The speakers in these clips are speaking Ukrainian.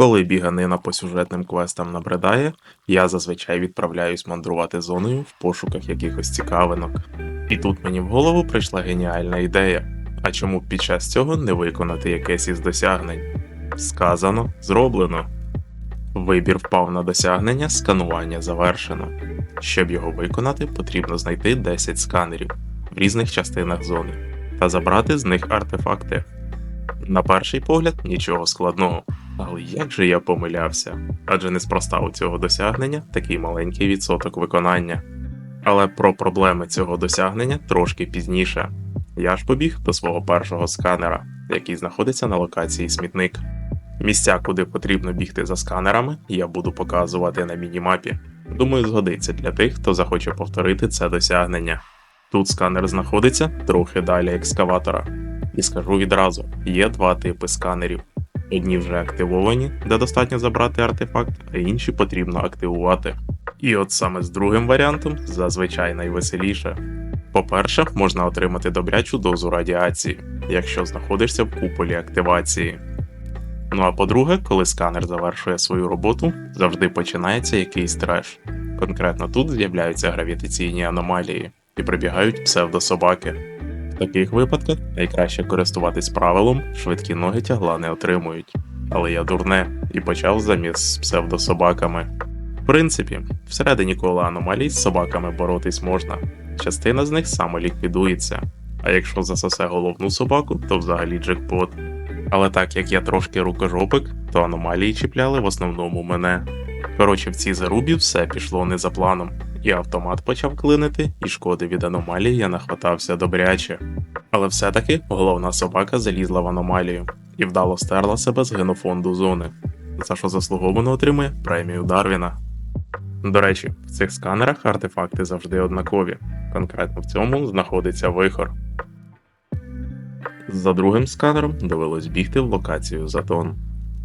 Коли біганина по сюжетним квестам набридає, я зазвичай відправляюсь мандрувати зоною в пошуках якихось цікавинок. І тут мені в голову прийшла геніальна ідея. А чому б під час цього не виконати якесь із досягнень? Сказано, зроблено. Вибір впав на досягнення, сканування завершено. Щоб його виконати, потрібно знайти 10 сканерів в різних частинах зони та забрати з них артефакти. На перший погляд нічого складного, але як же я помилявся? Адже неспроста у цього досягнення такий маленький відсоток виконання. Але про проблеми цього досягнення трошки пізніше. Я ж побіг до свого першого сканера, який знаходиться на локації смітник. Місця, куди потрібно бігти за сканерами, я буду показувати на мінімапі. Думаю, згодиться для тих, хто захоче повторити це досягнення. Тут сканер знаходиться трохи далі екскаватора. І скажу відразу: є два типи сканерів. Одні вже активовані, де достатньо забрати артефакт, а інші потрібно активувати. І от саме з другим варіантом зазвичай найвеселіше. По-перше, можна отримати добрячу дозу радіації, якщо знаходишся в куполі активації. Ну а по-друге, коли сканер завершує свою роботу, завжди починається якийсь треш. Конкретно тут з'являються гравітаційні аномалії і прибігають псевдособаки. Таких випадках найкраще користуватись правилом швидкі ноги тягла не отримують. Але я дурне і почав заміс з псевдособаками. В принципі, всередині кола аномалій з собаками боротись можна, частина з них самоліквідується, а якщо засосе головну собаку, то взагалі джекпот. Але так як я трошки рукожопик, то аномалії чіпляли в основному мене. Коротше, в цій зарубі все пішло не за планом, і автомат почав клинити, і шкоди від аномалії я нахватався добряче. Але все-таки головна собака залізла в аномалію і вдало стерла себе з генофонду зони, за що заслуговано отримує премію Дарвіна. До речі, в цих сканерах артефакти завжди однакові. Конкретно в цьому знаходиться вихор. За другим сканером довелось бігти в локацію Затон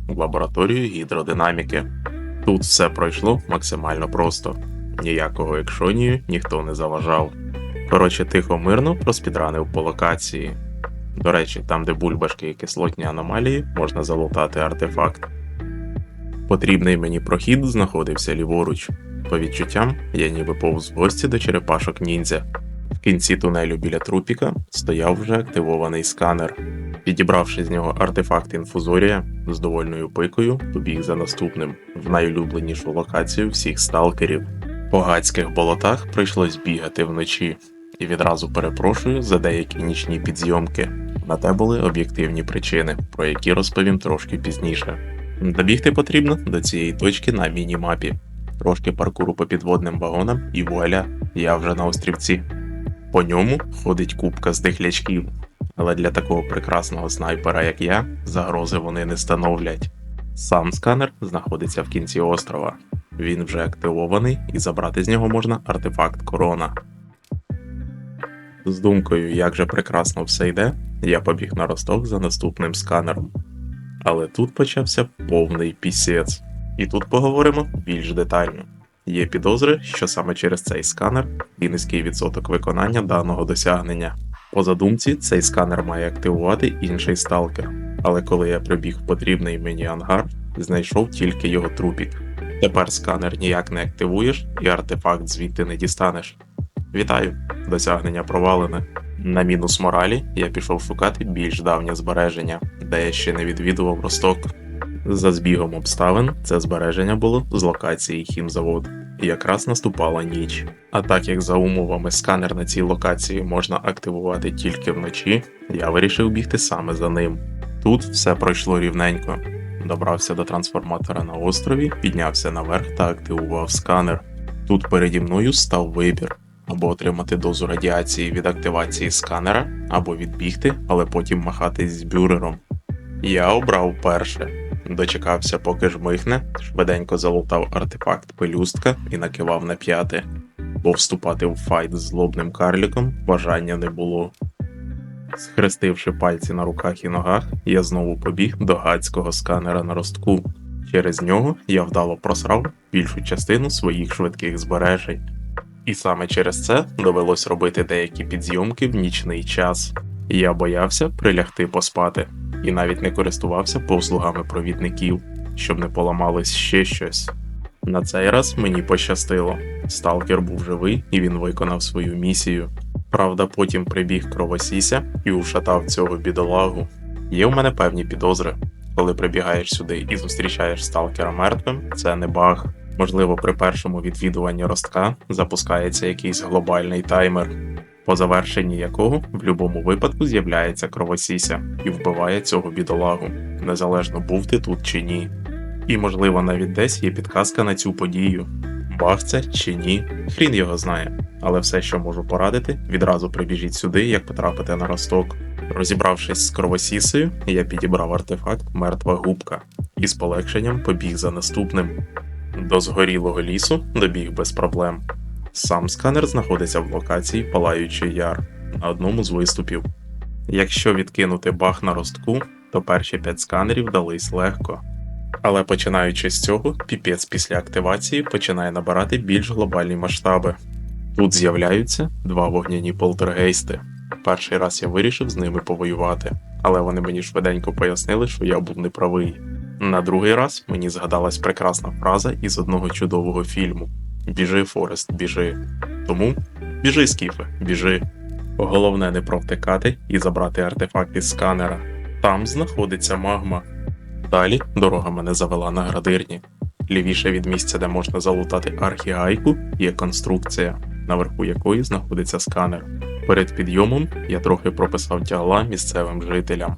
в лабораторію гідродинаміки. Тут все пройшло максимально просто. Ніякого екшонію ніхто не заважав. Коротше, тихо мирно проспідранив по локації. До речі, там, де бульбашки і кислотні аномалії, можна залутати артефакт. Потрібний мені прохід знаходився ліворуч. По відчуттям, я ніби повз гості до черепашок ніндзя. В кінці тунелю біля трупіка стояв вже активований сканер. Підібравши з нього артефакт інфузорія з довольною пикою, побіг за наступним в найулюбленішу локацію всіх сталкерів. По гадських болотах прийшлось бігати вночі, і відразу перепрошую за деякі нічні підзйомки. На те були об'єктивні причини, про які розповім трошки пізніше. Добігти потрібно до цієї точки на міні-мапі. Трошки паркуру по підводним вагонам, і вуаля, я вже на острівці. По ньому ходить купка здихлячків, але для такого прекрасного снайпера, як я, загрози вони не становлять. Сам сканер знаходиться в кінці острова. Він вже активований, і забрати з нього можна артефакт корона. З думкою, як же прекрасно все йде, я побіг на росток за наступним сканером. Але тут почався повний пісець. І тут поговоримо більш детально. Є підозри, що саме через цей сканер і низький відсоток виконання даного досягнення. По задумці, цей сканер має активувати інший сталкер, але коли я прибіг в потрібний мені ангар, знайшов тільки його трупік. Тепер сканер ніяк не активуєш і артефакт звідти не дістанеш. Вітаю! Досягнення провалене. На мінус моралі я пішов шукати більш давнє збереження, де я ще не відвідував росток. За збігом обставин це збереження було з локації хімзавод, і якраз наступала ніч. А так як за умовами сканер на цій локації можна активувати тільки вночі, я вирішив бігти саме за ним. Тут все пройшло рівненько. Добрався до трансформатора на острові, піднявся наверх та активував сканер. Тут переді мною став вибір або отримати дозу радіації від активації сканера, або відбігти, але потім махатись з бюрером. Я обрав перше. Дочекався, поки жмихне, швиденько залутав артефакт пелюстка і накивав на п'яте, бо вступати в файт з злобним карліком бажання не було. Схрестивши пальці на руках і ногах, я знову побіг до гадського сканера на ростку. Через нього я вдало просрав більшу частину своїх швидких збережень. І саме через це довелось робити деякі підзйомки в нічний час. Я боявся прилягти поспати і навіть не користувався послугами провідників. щоб не поламалось ще щось. На цей раз мені пощастило. Сталкер був живий і він виконав свою місію. Правда, потім прибіг кровосіся і ушатав цього бідолагу. Є у мене певні підозри. Коли прибігаєш сюди і зустрічаєш сталкера мертвим, це не баг. Можливо, при першому відвідуванні ростка запускається якийсь глобальний таймер, по завершенні якого в будь-якому випадку з'являється кровосіся і вбиває цього бідолагу, незалежно був ти тут чи ні. І можливо навіть десь є підказка на цю подію. Баг це чи ні, хрін його знає. Але все, що можу порадити, відразу прибіжіть сюди, як потрапити на росток. Розібравшись з кровосісею, я підібрав артефакт Мертва губка і з полегшенням побіг за наступним. До згорілого лісу добіг без проблем. Сам сканер знаходиться в локації Палаючий Яр на одному з виступів. Якщо відкинути баг на ростку, то перші 5 сканерів дались легко. Але починаючи з цього, піпець після активації починає набирати більш глобальні масштаби. Тут з'являються два вогняні полтергейсти. Перший раз я вирішив з ними повоювати, але вони мені швиденько пояснили, що я був неправий. На другий раз мені згадалась прекрасна фраза із одного чудового фільму: Біжи, Форест, біжи. Тому біжи, Скіфе, біжи. Головне не провтикати і забрати артефакт із сканера. Там знаходиться магма. Далі дорога мене завела на градирні. Лівіше від місця, де можна залутати архігайку, є конструкція, наверху якої знаходиться сканер. Перед підйомом я трохи прописав тягла місцевим жителям,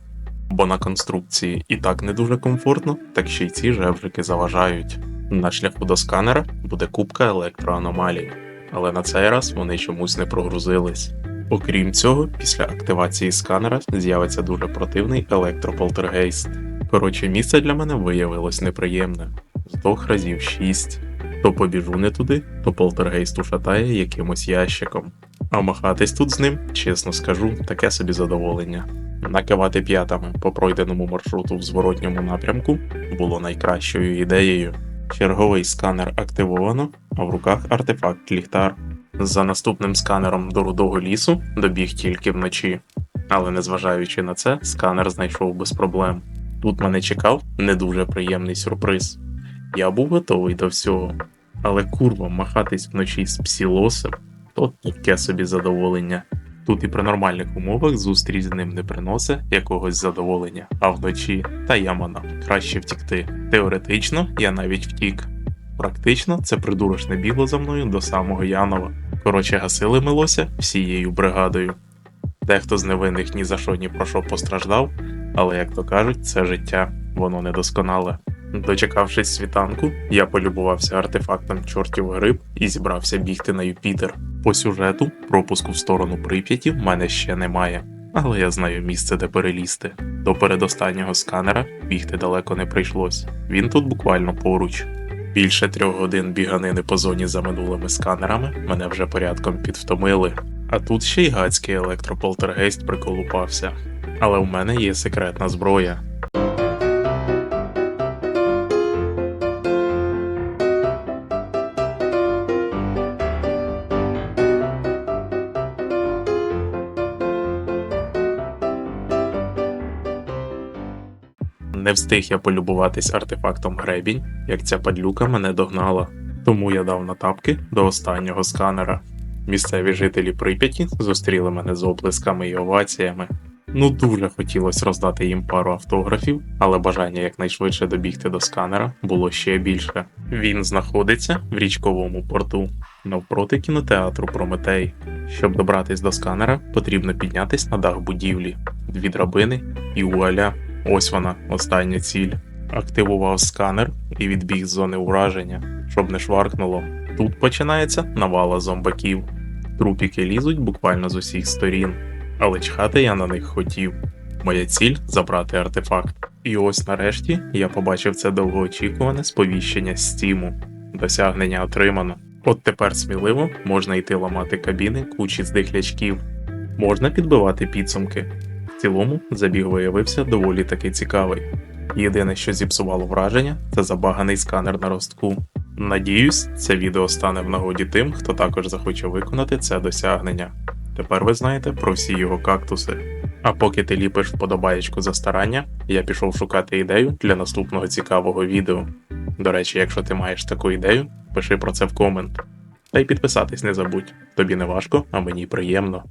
бо на конструкції і так не дуже комфортно, так ще й ці жевжики заважають. На шляху до сканера буде купка електроаномалій, але на цей раз вони чомусь не прогрузились. Окрім цього, після активації сканера з'явиться дуже противний електрополтергейст. Коротше, місце для мене виявилось неприємне. Здох разів шість. То побіжу не туди, то полтергейст ушатає якимось ящиком. А махатись тут з ним, чесно скажу, таке собі задоволення. Накивати п'ятами по пройденому маршруту в зворотньому напрямку було найкращою ідеєю. Черговий сканер активовано, а в руках артефакт ліхтар. За наступним сканером до рудого лісу добіг тільки вночі. Але незважаючи на це, сканер знайшов без проблем. Тут мене чекав не дуже приємний сюрприз. Я був готовий до всього, але курва махатись вночі з псілосом то таке собі задоволення. Тут і при нормальних умовах зустріч з ним не приносить якогось задоволення, а вночі та ямана, краще втікти. Теоретично я навіть втік. Практично це придурочне бігло за мною до самого Янова. Коротше, гасили милося всією бригадою. Дехто з невинних ні за що ні про що постраждав, але як то кажуть, це життя, воно недосконале. Дочекавшись світанку, я полюбувався артефактом чортів гриб і зібрався бігти на Юпітер. По сюжету пропуску в сторону Прип'яті в мене ще немає, але я знаю місце, де перелізти. До передостаннього сканера бігти далеко не прийшлось. Він тут буквально поруч. Більше трьох годин біганини по зоні за минулими сканерами мене вже порядком підвтомили. А тут ще й гадський електрополтергейст приколупався. Але в мене є секретна зброя. Не встиг я полюбуватись артефактом гребінь, як ця падлюка мене догнала. Тому я дав на тапки до останнього сканера. Місцеві жителі Прип'яті зустріли мене з оплесками і оваціями. Ну дуже хотілося роздати їм пару автографів, але бажання якнайшвидше добігти до сканера було ще більше. Він знаходиться в річковому порту навпроти кінотеатру Прометей. Щоб добратись до сканера, потрібно піднятись на дах будівлі, дві драбини і вуаля. Ось вона, остання ціль. Активував сканер і відбіг з зони ураження, щоб не шваркнуло. Тут починається навала зомбаків. Трупіки лізуть буквально з усіх сторін, але чхати я на них хотів. Моя ціль забрати артефакт. І ось нарешті я побачив це довгоочікуване сповіщення стіму. Досягнення отримано. От тепер сміливо можна йти ламати кабіни кучі здихлячків, можна підбивати підсумки. В цілому забіг виявився доволі таки цікавий. Єдине, що зіпсувало враження, це забаганий сканер на ростку. Надіюсь, це відео стане в нагоді тим, хто також захоче виконати це досягнення. Тепер ви знаєте про всі його кактуси. А поки ти ліпиш вподобаєчку за старання, я пішов шукати ідею для наступного цікавого відео. До речі, якщо ти маєш таку ідею, пиши про це в комент. Та й підписатись не забудь. Тобі не важко, а мені приємно.